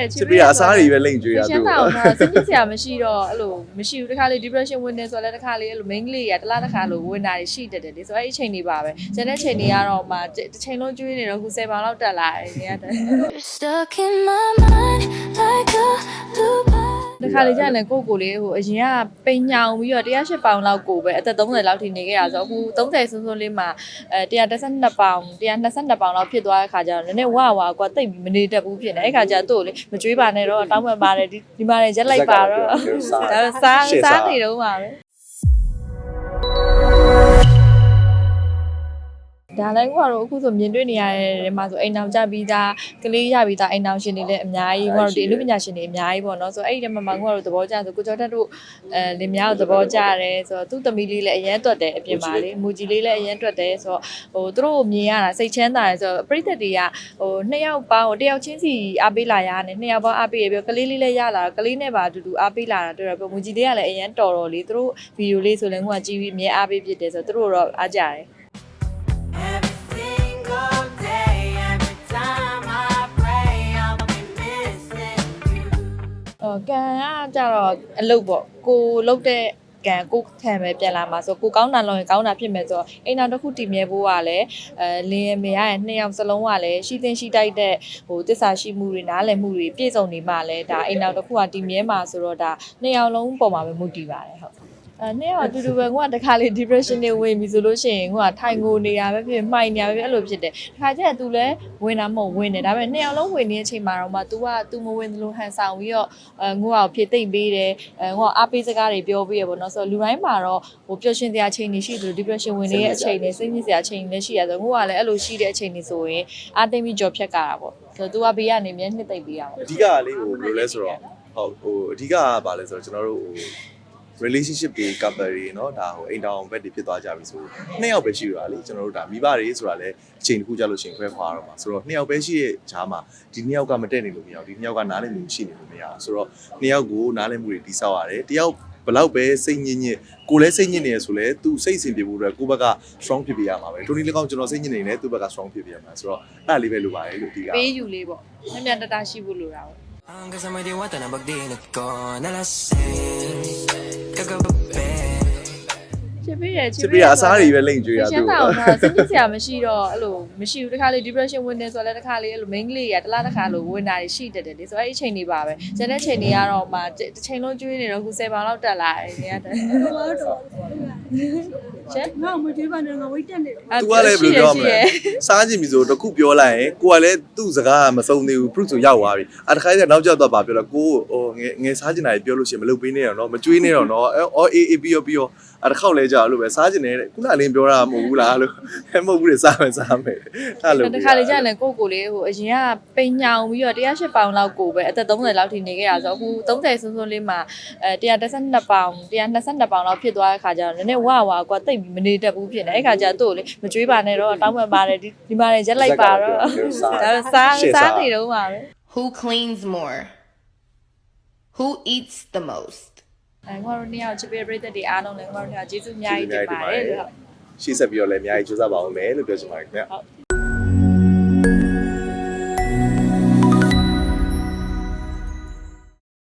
တယ်ချစ်ပေးတာအစားတွေပဲလိမ့်ကြွေးတာရှသူင်းတာအောင်တော့စိတ်ညစ်စရာမရှိတော့အဲ့လိုမရှိဘူးတခါလေ depression ဝင်နေဆိုတော့လည်းတခါလေအဲ့လို main ကလေးရတလားတခါလိုဝင်တာတွေရှိတတ်တယ်လေဆိုတော့အဲ့ဒီအချိန်တွေပါပဲကျန်တဲ့အချိန်တွေကတော့မှတစ်ချိန်လုံးကျွေးနေတော့ခု10ပေါင်လောက်တက်လာတယ်နေရတယ် You're stuck in my mind like a loop. တ ခါလေကြာရင်လည်းကိုယ့်ကိုယ်လေးဟိုအရင်ကပိန်ညောင်ပြီးတော့108ပေါင်လောက်ကိုပဲအသက်30လောက်ထိနေခဲ့ရဆိုတော့အခု30ဆွန်းဆွန်းလေးမှာအဲ112ပေါင်122ပေါင်လောက်ဖြစ်သွားတဲ့ခါကျတော့နည်းနည်းဝဝကွာတိတ်ပြီးမနေတတ်ဘူးဖြစ်နေအဲ့ခါကျတော့သူ့ကိုလေမကြွေးပါနဲ့တော့တောင်းပန်ပါတယ်ဒီဒီမှာလည်းရက်လိုက်ပါတော့ဒါစားစားနေတော့မှာပဲ ဒါလည်းကတော့အခုဆိုမြင်တွေ့နေရတဲ့မှာဆိုအိမ်အောင်ကြပြီးသားကလေးရပြီးသားအိမ်အောင်ရှင်တွေလည်းအများကြီးကတော့ဒီအမှုပညာရှင်တွေအများကြီးပေါ့နော်ဆိုတော့အဲ့ဒီတည်းမှာမှကတော့သဘောကျဆိုကိုကျော်တက်တို့အဲလင်မယားကိုသဘောကျတယ်ဆိုတော့သူ့သမီးလေးလည်းအရန်တွတ်တယ်အပြင်မှာလေမူကြီးလေးလည်းအရန်တွတ်တယ်ဆိုတော့ဟိုသူတို့ကိုမြင်ရတာစိတ်ချမ်းသာတယ်ဆိုတော့ပြိတ္တတွေကဟိုနှစ်ယောက်ပေါင်းဟိုတစ်ယောက်ချင်းစီအားပေးလာရတယ်နှစ်ယောက်ပေါင်းအားပေးရပြီးတော့ကလေးလေးလည်းရလာတော့ကလေးနဲ့ပါအတူတူအားပေးလာတာတွေ့တော့မူကြီးလေးကလည်းအရန်တော်တော်လေးသူတို့ဗီဒီယိုလေးဆိုလည်းငါကကြည့်ပြီးအမြဲအားပေးဖြစ်တယ်ဆိုတော့သူတို့တော့အားကြတယ် အော်ကန်ကကြတော့အလုပ်ပေါ့ကိုလုတ်တဲ့ကန်ကိုခံပဲပြန်လာမှာဆိုကိုကောင်းတာလုံးရင်ကောင်းတာဖြစ်မယ်ဆိုတော့အိမ်တော်တစ်ခုတည်မြဲဖို့ကလည်းအဲလင်းရမေရရဲ့နှစ်ယောက်စလုံးကလည်းရှိသင့်ရှိတိုက်တဲ့ဟိုတစ္ဆာရှိမှုတွေနားလည်မှုတွေပြည့်စုံနေမှလည်းဒါအိမ်တော်တစ်ခုကတည်မြဲမှာဆိုတော့ဒါနှစ်ယောက်လုံးပုံမှာပဲမူတည်ပါတယ်ဟုတ် အဲနှစ်ယောက်အတူတူပဲကိုကတခါလေ depression တွေဝင်ပြီဆိုလို့ရှိရင်ကိုကထိုင်ငိုနေတာပဲဖြစ်မှိုင်နေတာပဲဖြစ်အဲ့လိုဖြစ်တယ်တခါကျရင် तू လည်းဝင်တာမဟုတ်ဝင်တယ်ဒါပေမဲ့နှစ်ယောက်လုံးဝင်နေတဲ့အချိန်မှာတော့မှ तू က तू မဝင်သလိုဟန်ဆောင်ပြီးတော့အဲငိုအောင်ဖြည့်သိမ့်ပေးတယ်အဲငိုအောင်အားပေးစကားတွေပြောပေးရပေါ့နော်ဆိုတော့လူတိုင်းမှာတော့ဟိုပျော်ရွှင်စရာအချိန်တွေရှိသလို depression ဝင်နေတဲ့အချိန်တွေစိတ်ညစ်စရာအချိန်တွေလည်းရှိရဆိုတော့ငိုကလည်းအဲ့လိုရှိတဲ့အချိန်တွေဆိုရင်အားသိမ့်ပြီးကြော်ဖြတ်ကြတာပေါ့ဆိုတော့ तू ကဘေးကနေမြဲနှစ်သိမ့်ပေးရပါ အဓိကကလေဟိုဘယ်လိုလဲဆိုတော့ဟုတ်ဟိုအဓိကကဘာလဲဆိုတော့ကျွန်တော်တို့ဟို relationship တွေ couple တွေเนาะဒါဟိုအိမ်တောင်ဘက်တွေဖြစ်သွားကြပြီဆိုနှစ်ယောက်ပဲရှိရတာလေကျွန်တော်တို့ဒါမိဘတွေဆိုတာလည်းအချိန်တစ်ခုကြာလို့ရှိရင်ခွဲခွာတော့မှာဆိုတော့နှစ်ယောက်ပဲရှိရဲ့ဂျားမှာဒီနှစ်ယောက်ကမတက်နေလို့မရဘူးဒီနှစ်ယောက်ကနားလည်မှုရှိနေလို့မရဘူးဆိုတော့နှစ်ယောက်ကိုနားလည်မှုတွေတိဆောက်ရတယ်တယောက်ဘလောက်ပဲစိတ်ညစ်ညစ်ကိုလည်းစိတ်ညစ်နေရဆိုလဲသူစိတ်အစဉ်ပြေဖို့အတွက်ကိုယ့်ဘက်က strong ဖြစ်ပြရမှာပဲထိုနည်း၎င်းကျွန်တော်စိတ်ညစ်နေတယ်သူ့ဘက်က strong ဖြစ်ပြရမှာဆိုတော့အဲ့ဒါလေးပဲလိုပါတယ်လို့အဓိက ပေးယူလေးပေါ့မြတ်မြတ်တတရှိဖို့လိုတာပေါ့ Hanggang sa may diwata na bagdinat ko nalasing Kagabi ချစ် ပေးတယ်ချစ်ပေးတာအစားတွေပဲလိမ့်ကြွေးတာရှသူင်းတာအောင်တော့စိတ်ညစ်စရာမရှိတော့အဲ့လိုမရှိဘူးတခါလေ depression ဝင်နေဆိုတော့လည်းတခါလေအဲ့လို main ကလေးရတလားတခါလိုဝင်တာတွေရှိတတ်တယ်လေဆိုတော့အဲ့ဒီအချိန်တွေပါပဲကျန်တဲ့အချိန်တွေကတော့မှတစ်ချိန်လုံးကျွေးနေတော့ခု10ပေါင်လောက်တက်လာတယ်နေရတယ် ရှင်းငါ့ကိုမတွေးပါနဲ့ငါဝိတ်တက်နေတယ်သူကလည်းဘယ်လိုပြောမလဲစားခြင်းပြီဆိုတခုပြောလိုက်ရင်ကိုကလည်းသူ့စကားကမစုံသေးဘူး proof ဆိုရောက်သွားပြီအဲတခါကျနောက်ကျတော့ပါပြောတော့ကိုဟိုငယ်ငယ်စားခြင်းတာပြောလို့ရှိရင်မလုပ်ပေးနဲ့တော့နော်မကြွေးနဲ့တော့နော်အော်အေးအေးပြီးရောပြီးရောအဲတစ်ခေါက်လဲကြာလို့ပဲစားခြင်းနဲ့ခုနကလေးပြောတာမဟုတ်ဘူးလားလို့ဟဲ့မဟုတ်ဘူးလေစားမယ်စားမယ်အဲ့လိုတခါလေကြာရင်လည်းကိုယ့်ကိုယ်လေးဟိုအရင်ကပိန်ညောင်ပြီးတော့108ပေါင်လောက်ကိုပဲအသက်30လောက်ထိနေခဲ့ရဆိုတော့အခု30ဆွန်းဆွန်းလေးမှာအဲ112ပေါင်122ပေါင်လောက်ဖြစ်သွားတဲ့ခါကျတော့နည်းနည်းဝဝကွာတိတ်ပြီးမနေတတ်ဘူးဖြစ်နေအဲ့ခါကျတော့သူ့ကိုလေမကြွေးပါနဲ့တော့တောင်းပန်ပါတယ်ဒီဒီမှာလည်းရက်လိုက်ပါတော့ဒါစားစားနေတော့မှာပဲ Who cleans more? Who eats the most? အဲငါတို့နှစ်ယောက်ချစ်ပေးပြတဲ့တွေအားလုံးလည်းငါတို့နှစ်ယောက်ကျေးဇူးအများကြီးတင်ပါတယ်လို့ဟုတ်ရှေ့ဆက်ပြီးတော့လည်းအများကြီးကြိုးစားပါအောင်မယ်လို့ပြောချင်ပါတယ်ခင်ဗျဟုတ်